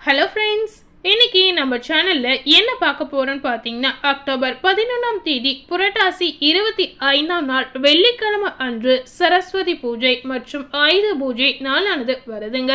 Hello friends இன்னைக்கு நம்ம சேனலில் என்ன பார்க்க போகிறோன்னு பார்த்தீங்கன்னா அக்டோபர் பதினொன்றாம் தேதி புரட்டாசி இருபத்தி ஐந்தாம் நாள் வெள்ளிக்கிழமை அன்று சரஸ்வதி பூஜை மற்றும் ஆயுத பூஜை நாளானது வருதுங்க.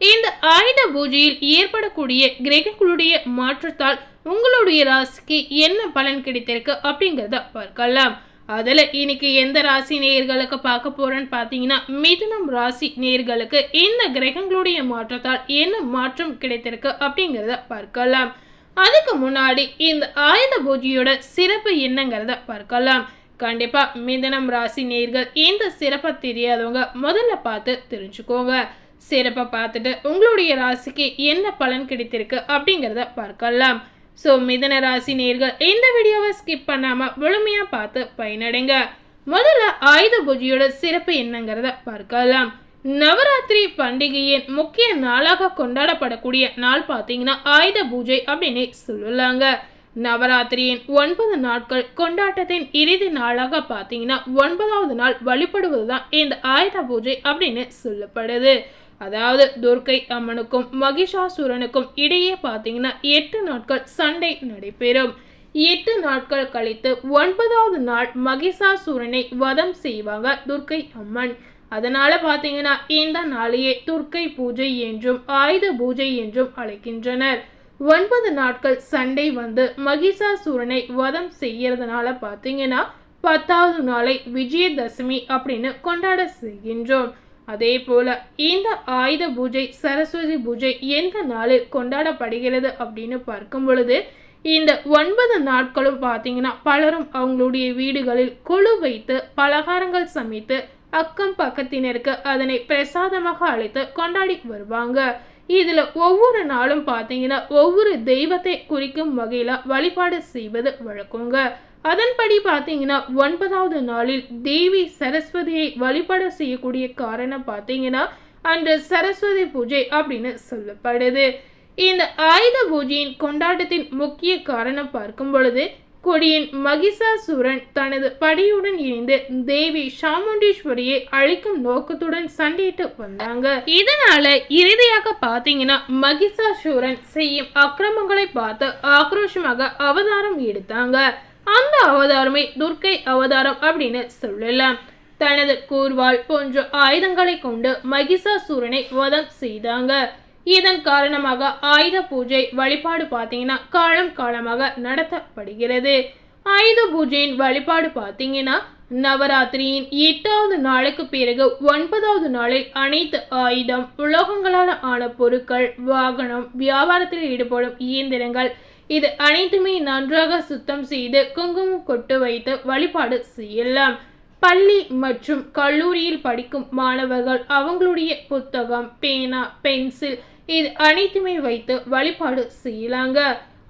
இந்த ஆயுத பூஜையில் ஏற்படக்கூடிய கிரகங்களுடைய மாற்றத்தால் உங்களுடைய ராசிக்கு என்ன பலன் கிடைத்திருக்கு அப்படிங்கிறத பார்க்கலாம். அதில் இன்னைக்கு எந்த ராசி நேர்களுக்கு பார்க்க போகிறேன்னு பார்த்தீங்கன்னா மிதுனம் ராசி நேர்களுக்கு இந்த கிரகங்களுடைய மாற்றத்தால் என்ன மாற்றம் கிடைத்திருக்கு அப்படிங்கிறத பார்க்கலாம். அதுக்கு முன்னாடி இந்த ஆயுத பூஜையோட சிறப்பு என்னங்கிறத பார்க்கலாம். கண்டிப்பாக மிதனம் ராசி நேர்கள் இந்த சிறப்பை தெரியாதவங்க முதல்ல பார்த்து தெரிஞ்சுக்கோங்க. சிறப்பை பார்த்துட்டு உங்களுடைய ராசிக்கு என்ன பலன் கிடைத்திருக்கு அப்படிங்கிறத பார்க்கலாம். ஸோ மிதன ராசி நேர்கள் இந்த வீடியோவை ஸ்கிப் பண்ணாமல் முழுமையாக பார்த்து பயனடைங்க. முதல்ல ஆயுத பூஜையோட சிறப்பு என்னங்கிறத பார்க்கலாம். நவராத்திரி பண்டிகையின் முக்கிய நாளாக கொண்டாடப்படக்கூடிய நாள் பார்த்தீங்கன்னா ஆயுத பூஜை அப்படின்னு சொல்லலாங்க. நவராத்திரியின் ஒன்பது நாட்கள் கொண்டாட்டத்தின் இறுதி நாளாக பார்த்தீங்கன்னா ஒன்பதாவது நாள் வழிபடுவது தான் இந்த ஆயுத பூஜை அப்படின்னு சொல்லப்படுது. அதாவது துர்க்கை அம்மனுக்கும் மகிஷாசுரனுக்கும் இடையே பார்த்தீங்கன்னா எட்டு நாட்கள் சண்டை நடைபெறும். எட்டு நாட்கள் கழித்து ஒன்பதாவது நாள் மகிஷாசுரனை வதம் செய்வாங்க துர்க்கை அம்மன். அதனால பார்த்தீங்கன்னா இந்த நாளையே துர்க்கை பூஜை என்றும் ஆயுத பூஜை என்றும் அழைக்கின்றனர். ஒன்பது நாட்கள் சண்டை வந்து மகிஷாசுரனை வதம் செய்யறதுனால பார்த்தீங்கன்னா பத்தாவது நாளை விஜயதசமி அப்படின்னு கொண்டாட செய்கின்றோம். அதே போல இந்த ஆயுத பூஜை சரஸ்வதி பூஜை எந்த நாளில் கொண்டாடப்படுகிறது அப்படின்னு பார்க்கும் பொழுது இந்த ஒன்பது நாட்களும் பார்த்தீங்கன்னா பலரும் அவங்களுடைய வீடுகளில் குழு வைத்து பலகாரங்கள் சமைத்து அக்கம் பக்கத்தினருக்கு அதனை பிரசாதமாக அழைத்து கொண்டாடி வருவாங்க. இதில் ஒவ்வொரு நாளும் பார்த்தீங்கன்னா ஒவ்வொரு தெய்வத்தை குறிக்கும் வகையில் வழிபாடு செய்வது வழக்கங்க. அதன்படி பார்த்தீங்கன்னா ஒன்பதாவது நாளில் தேவி சரஸ்வதியை வழிபாடு செய்யக்கூடிய காரணம் பார்த்தீங்கன்னா அன்று சரஸ்வதி பூஜை அப்படின்னு சொல்லப்படுது. இந்த ஆயுத பூஜையின் கொண்டாட்டத்தின் முக்கிய காரணம் பார்க்கும் பொழுது கொடியின் மகிஷாசுரன் தனது படையுடன் இணைந்து தேவி சாமுண்டீஸ்வரியை அழிக்கும் நோக்கத்துடன் சண்டையிட்டு வந்தாங்க. இதனால இறுதியாக பாத்தீங்கன்னா மகிஷாசுரன் செய்யும் அக்கிரமங்களை பார்த்து ஆக்ரோஷமாக அவதாரம் எடுத்தாங்க. அந்த அவதாரமே துர்க்கை அவதாரம் அப்படின்னு சொல்லலாம். தனது கூர்வாள் போன்ற ஆயுதங்களை கொண்டு மகிஷாசூரனை வதம் செய்தாங்க. இதன் காரணமாக ஆயுத பூஜை வழிபாடு பார்த்தீங்கன்னா காலம் காலமாக நடத்தப்படுகிறது. ஆயுத பூஜையின் வழிபாடு பார்த்தீங்கன்னா நவராத்திரியின் எட்டாவது நாளுக்கு பிறகு ஒன்பதாவது நாளில் அனைத்து ஆயுதம் உலோகங்களால் ஆன பொருட்கள் வாகனம் வியாபாரத்தில் ஈடுபடும் இயந்திரங்கள் இது அனைத்துமே நன்றாக சுத்தம் செய்து குங்குமம் கொட்டு வைத்து வழிபாடு செய்யலாம். பள்ளி மற்றும் கல்லூரியில் படிக்கும் மாணவர்கள் அவங்களுடைய புத்தகம் பேனா பென்சில் இது அனைத்துமே வைத்து வழிபாடு செய்யலாங்க.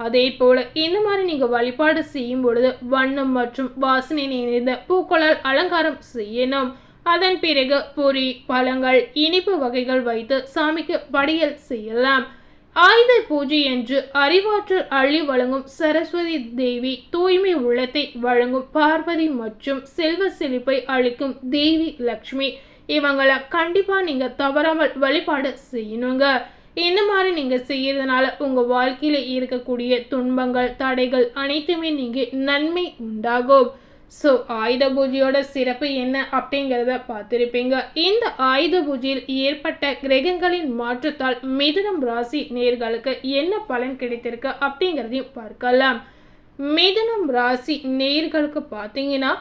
அதே போல இந்த மாதிரி நீங்க வழிபாடு செய்யும் பொழுது வண்ணம் மற்றும் வாசனை நிறைந்த பூக்களால் அலங்காரம் செய்யணும். அதன் பிறகு பொரி பழங்கள் இனிப்பு வகைகள் வைத்து சாமிக்கு படியல் செய்யலாம். ஆயுத பூஜை என்று அறிவாற்றல் அள்ளி வழங்கும் சரஸ்வதி தேவி தூய்மை உள்ளத்தை வழங்கும் பார்வதி மற்றும் செல்வ செழிப்பை அளிக்கும் தேவி லக்ஷ்மி. இவங்களை கண்டிப்பாக நீங்கள் தவறாமல் வழிபாடு செய்யணுங்க. இந்த மாதிரி நீங்கள் செய்கிறதுனால உங்கள் வாழ்க்கையில் இருக்கக்கூடிய துன்பங்கள் தடைகள் அனைத்துமே நீங்கள் நன்மை உண்டாகும். ஸோ ஆயுத பூஜையோட சிறப்பு என்ன அப்படிங்கிறத பார்த்துருப்பீங்க. இந்த ஆயுத பூஜையில் ஏற்பட்ட கிரகங்களின் மாற்றத்தால் மிதுனம் ராசி நேர்களுக்கு என்ன பலன் கிடைத்திருக்கு அப்படிங்கிறதையும் பார்க்கலாம். மிதுனம் ராசி நேர்களுக்கு பார்த்தீங்கன்னா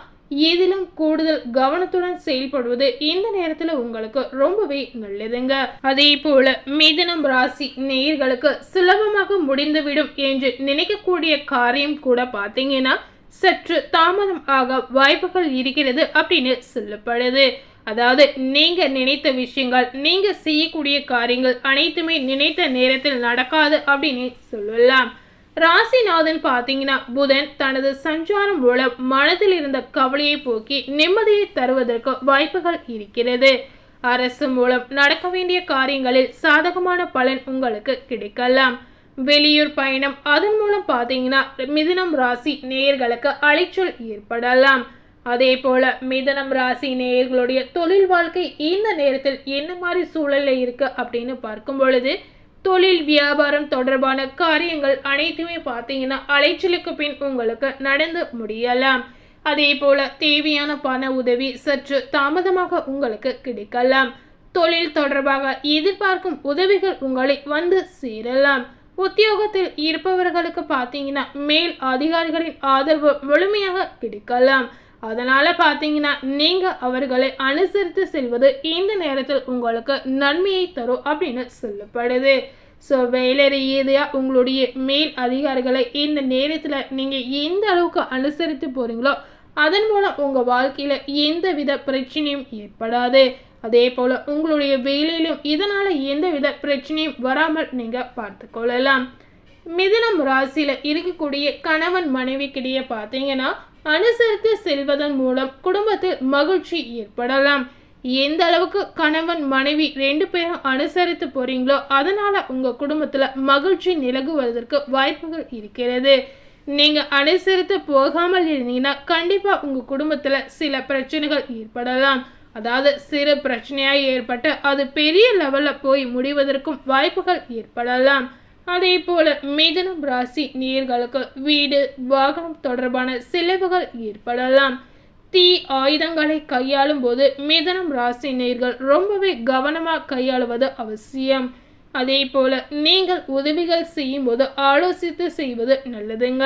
எதிலும் கூடுதல் கவனத்துடன் செயல்படுவது இந்த நேரத்தில் உங்களுக்கு ரொம்பவே நல்லதுங்க. அதே போல மிதுனம் ராசி நேயர்களுக்கு சுலபமாக முடிந்துவிடும் என்று நினைக்கக்கூடிய காரியம் கூட பார்த்தீங்கன்னா சற்று தாமதம் ஆக வாய்ப்புகள் இருக்கிறது அப்படின்னு சொல்லப்படுது. அதாவது நீங்க நினைத்த விஷயங்கள் நீங்க செய்யக்கூடிய காரியங்கள் அனைத்துமே நினைத்த நேரத்தில் நடக்காது அப்படின்னு சொல்லலாம். ராசிநாதன் பார்த்தீங்கன்னா புதன் தனது சஞ்சாரம் மூலம் மனதில் இருந்த கவலையை போக்கி நிம்மதியை தருவதற்கு வாய்ப்புகள் இருக்கிறது. அரசு மூலம் நடக்க வேண்டிய காரியங்களில் சாதகமான பலன் உங்களுக்கு கிடைக்கலாம். வெளியூர் பயணம். அதன் மூலம் பார்த்தீங்கன்னா மிதுனம் ராசி நேயர்களுக்கு அலைச்சல் ஏற்படலாம். அதே போல மிதனம் ராசி நேயர்களுடைய தொழில் வாழ்க்கை இந்த நேரத்தில் என்ன மாதிரி சூழலில் இருக்கு அப்படின்னு பார்க்கும் பொழுது தொழில் வியாபாரம் தொடர்பான காரியங்கள் அனைத்துமே பார்த்தீங்கன்னா அலைச்சலுக்கு பின் உங்களுக்கு நடந்து முடியலாம். அதே போல தேவையான பண உதவி சற்று தாமதமாக உங்களுக்கு கிடைக்கலாம். தொழில் தொடர்பாக எதிர்பார்க்கும் உதவிகள் உங்களை வந்து சேரலாம். உத்தியோகத்தில் இருப்பவர்களுக்கு பார்த்தீங்கன்னா மேல் அதிகாரிகளின் ஆதரவு முழுமையாக கிடைக்கலாம். அதனால் பார்த்தீங்கன்னா நீங்கள் அவர்களை அனுசரித்து செல்வது இந்த நேரத்தில் உங்களுக்கு நன்மையை தரும் அப்படின்னு சொல்லப்படுது. ஸோ வேலை ரீதியாக உங்களுடைய மேல் அதிகாரிகளை இந்த நேரத்தில் நீங்கள் எந்த அளவுக்கு அனுசரித்து போகிறீங்களோ அதன் மூலம் உங்கள் வாழ்க்கையில் எந்தவித பிரச்சனையும் ஏற்படாது. அதே போல் உங்களுடைய வேலையிலும் இதனால் எந்தவித பிரச்சனையும் வராமல் நீங்கள் பார்த்து கொள்ளலாம். மிதனம் ராசியில் இருக்கக்கூடிய கணவன் மனைவிக்கிடையே பார்த்தீங்கன்னா அனுசரித்து செல்வதன் மூலம் குடும்பத்தில் மகிழ்ச்சி ஏற்படலாம். எந்த அளவுக்கு கணவன் மனைவி ரெண்டு பேரும் அனுசரித்து போறீங்களோ அதனால உங்கள் குடும்பத்தில் மகிழ்ச்சி நிலகுவதற்கு வாய்ப்புகள் இருக்கிறது. நீங்கள் அனுசரித்து போகாமல் இருந்தீங்கன்னா கண்டிப்பாக உங்கள் குடும்பத்தில் சில பிரச்சனைகள் ஏற்படலாம். அதாவது சிறு பிரச்சனையாக ஏற்பட்டு அது பெரிய லெவலில் போய் முடிவதற்கும் வாய்ப்புகள் ஏற்படலாம். அதே போல் மிதனம் ராசி நீர்களுக்கு வீடு வாகனம் தொடர்பான செலவுகள் ஏற்படலாம். தீ ஆயுதங்களை கையாளும் போது மிதனம் ராசி நீர்கள் ரொம்பவே கவனமாக கையாளுவது அவசியம். அதே போல் நீங்கள் உதவிகள் செய்யும் போது ஆலோசித்து செய்வது நல்லதுங்க.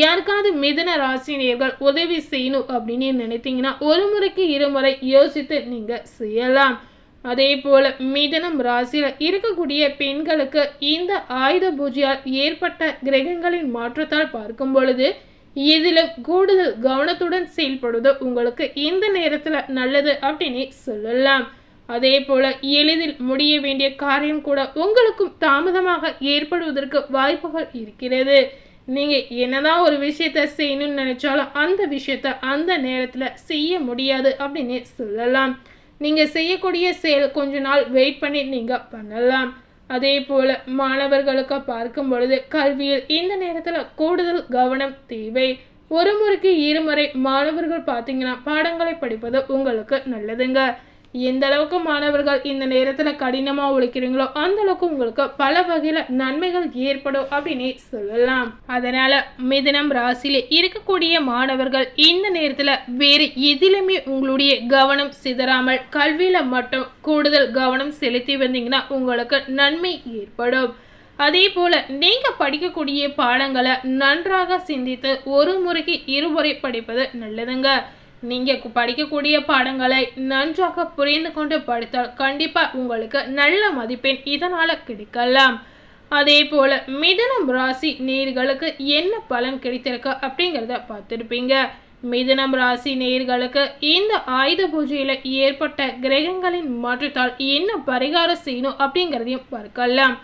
யாருக்காவது மிதன ராசினியர்கள் உதவி செய்யணும் அப்படின்னு நினைத்தீங்கன்னா ஒரு முறைக்கு இருமுறை யோசித்து நீங்கள் செய்யலாம். அதே போல் மிதனம் ராசியில் இருக்கக்கூடிய பெண்களுக்கு இந்த ஆயுத பூஜையால் ஏற்பட்ட கிரகங்களின் மாற்றத்தால் பார்க்கும் பொழுது இதிலும் கூடுதல் கவனத்துடன் செயல்படுவது உங்களுக்கு இந்த நேரத்தில் நல்லது அப்படின்னு சொல்லலாம். அதே போல எளிதில் முடிய வேண்டிய காரியம் கூட உங்களுக்கும் தாமதமாக ஏற்படுவதற்கு வாய்ப்புகள் இருக்கிறது. நீங்க என்னதான் ஒரு விஷயத்த செய்யணும்னு நினைச்சாலும் அந்த விஷயத்த அந்த நேரத்துல செய்ய முடியாது அப்படின்னு சொல்லலாம். நீங்க செய்யக்கூடிய செயல் கொஞ்ச நாள் வெயிட் பண்ணி நீங்க பண்ணலாம். அதே போல மாணவர்களுக்கு பார்க்கும் பொழுது கல்வியில் இந்த நேரத்துல கூடுதல் கவனம் தேவை. ஒரு முறைக்கு இருமுறை மாணவர்கள் பார்த்தீங்கன்னா பாடங்களை படிப்பது உங்களுக்கு நல்லதுங்க. எந்த அளவுக்கு மாணவர்கள் இந்த நேரத்தில் கடினமாக உழைக்கிறீங்களோ அந்த அளவுக்கு உங்களுக்கு பல வகையில் நன்மைகள் ஏற்படும் அப்படின்னு சொல்லலாம். அதனால மிதனம் ராசியில் இருக்கக்கூடிய மாணவர்கள் இந்த நேரத்தில் வேறு எதிலுமே உங்களுடைய கவனம் சிதறாமல் கல்வியில் மட்டும் கூடுதல் கவனம் செலுத்தி வந்தீங்கன்னா உங்களுக்கு நன்மை ஏற்படும். அதே போல நீங்க படிக்கக்கூடிய பாடங்களை நன்றாக சிந்தித்து ஒரு முறைக்கு இருமுறை படிப்பது நல்லதுங்க. நீங்கள் படிக்கக்கூடிய பாடங்களை நன்றாக புரிந்து கொண்டு படித்தால் கண்டிப்பாக உங்களுக்கு நல்ல மதிப்பெண் இதனால் கிடைக்கலாம். அதே போல் மிதனம் ராசி நேர்களுக்கு என்ன பலன் கிடைத்திருக்கு அப்படிங்கிறத பார்த்துருப்பீங்க. மிதனம் ராசி நேர்களுக்கு இந்த ஆயுத பூஜையில் ஏற்பட்ட கிரகங்களின் மாற்றத்தால் என்ன பரிகாரம் செய்யணும் அப்படிங்கிறதையும் பார்க்கலாம்.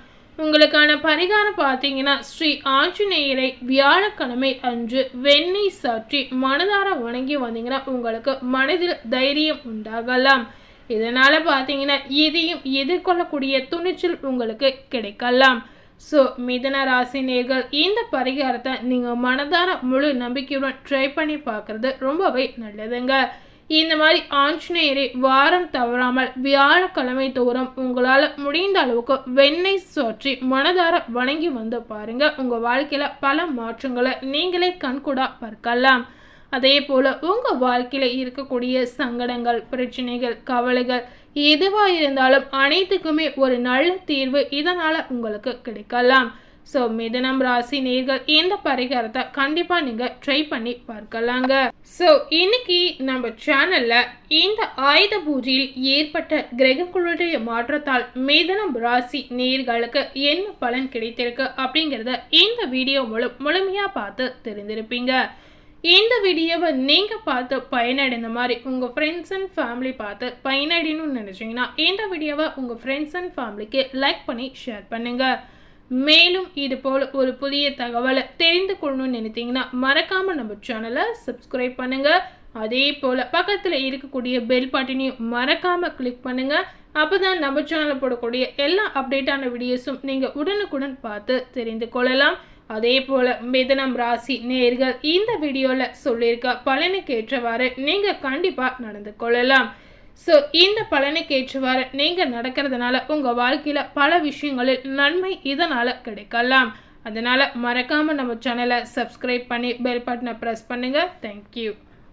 உங்களுக்கான பரிகாரம் பார்த்தீங்கன்னா ஸ்ரீ ஆஞ்சநேயரை வியாழக்கிழமை அன்று வெண்ணெய் சாற்றி மனதார வணங்கி வந்தீங்கன்னா உங்களுக்கு மனதில் தைரியம் உண்டாகலாம். இதனால் பார்த்தீங்கன்னா எதையும் எதிர்கொள்ளக்கூடிய துணிச்சல் உங்களுக்கு கிடைக்கலாம். ஸோ மிதன ராசினியர்கள் இந்த பரிகாரத்தை நீங்கள் மனதார முழு நம்பிக்கையுடன் ட்ரை பண்ணி பார்க்குறது ரொம்பவே நல்லதுங்க. இந்த மாதிரி ஆஞ்சநேயரை வாரம் தவறாமல் வியாழக்கிழமை தோறும் உங்களால் முடிந்த அளவுக்கு வெண்ணெய் சோற்றி மனதார வணங்கி வந்து பாருங்க. உங்கள் வாழ்க்கையில் பல மாற்றங்களை நீங்களே கண்கூடா பார்க்கலாம். அதே போல் உங்கள் வாழ்க்கையில் இருக்கக்கூடிய சங்கடங்கள் பிரச்சனைகள் கவலைகள் எதுவாக இருந்தாலும் அனைத்துக்குமே ஒரு நல்ல தீர்வு இதனால் உங்களுக்கு கிடைக்கலாம். ஸோ மிதனம் ராசி நேர்கள் இந்த பரிகாரத்தை கண்டிப்பாக நீங்கள் ட்ரை பண்ணி பார்க்கலாங்க. ஸோ இன்னைக்கு நம்ம சேனலில் இந்த ஆயுத பூஜையில் ஏற்பட்ட கிரகங்களுடைய மாற்றத்தால் மிதனம் ராசி நேர்களுக்கு என்ன பலன் கிடைத்திருக்கு அப்படிங்கிறத இந்த வீடியோ முழு முழுமையாக பார்த்து தெரிந்திருப்பீங்க. இந்த வீடியோவை நீங்கள் பார்த்து பயனடைந்த மாதிரி உங்கள் ஃப்ரெண்ட்ஸ் அண்ட் ஃபேமிலி பார்த்து பயனடையணும்னு நினச்சிங்கன்னா இந்த வீடியோவை உங்கள் ஃப்ரெண்ட்ஸ் அண்ட் ஃபேமிலிக்கு லைக் பண்ணி ஷேர் பண்ணுங்கள் மேலும் இது போல் ஒரு புதிய தகவலை தெரிந்து கொள்ளணும்னு நினைத்தீங்கன்னா மறக்காமல் நம்ம சேனலை சப்ஸ்கிரைப் பண்ணுங்கள் அதே போல் பக்கத்தில் இருக்கக்கூடிய பெல் பட்டனையும் மறக்காமல் கிளிக் பண்ணுங்கள் அப்போ தான் நம்ம சேனலில் போடக்கூடிய எல்லா அப்டேட்டான வீடியோஸும் நீங்கள் உடனுக்குடன் பார்த்து தெரிந்து கொள்ளலாம். அதே போல் மிதனம் ராசி நேர்கள் இந்த வீடியோவில் சொல்லியிருக்க பலனுக்கு ஏற்றவாறு நீங்கள் கண்டிப்பாக நடந்து கொள்ளலாம். ஸோ இந்த பலனுக்கு ஏற்றுவாறு நீங்கள் நடக்கிறதுனால உங்கள் வாழ்க்கையில் பல விஷயங்களில் நன்மை இதனால் கிடைக்கலாம். அதனால் மறக்காமல் நம்ம சேனலை சப்ஸ்கிரைப் பண்ணி பெல் பட்டனை ப்ரெஸ் பண்ணுங்கள் தேங்க்யூ